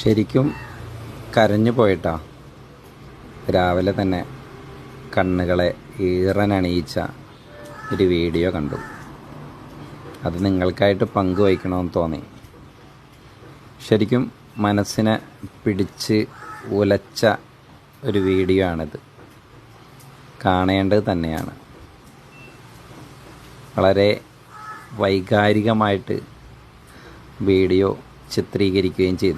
ശരിക്കും കരഞ്ഞു പോയിട്ടാ. രാവിലെ തന്നെ കണ്ണുകളെ ഈറനണിയിച്ച ഒരു വീഡിയോ കണ്ടു. അത് നിങ്ങൾക്കായിട്ട് പങ്കുവയ്ക്കണമെന്ന് തോന്നി. ശരിക്കും മനസ്സിനെ പിടിച്ച് ഉലച്ച ഒരു വീഡിയോ ആണിത്. കാണേണ്ടത് തന്നെയാണ്. വളരെ വൈകാരികമായിട്ട് വീഡിയോ ചിത്രീകരിക്കുകയും ചെയ്തു.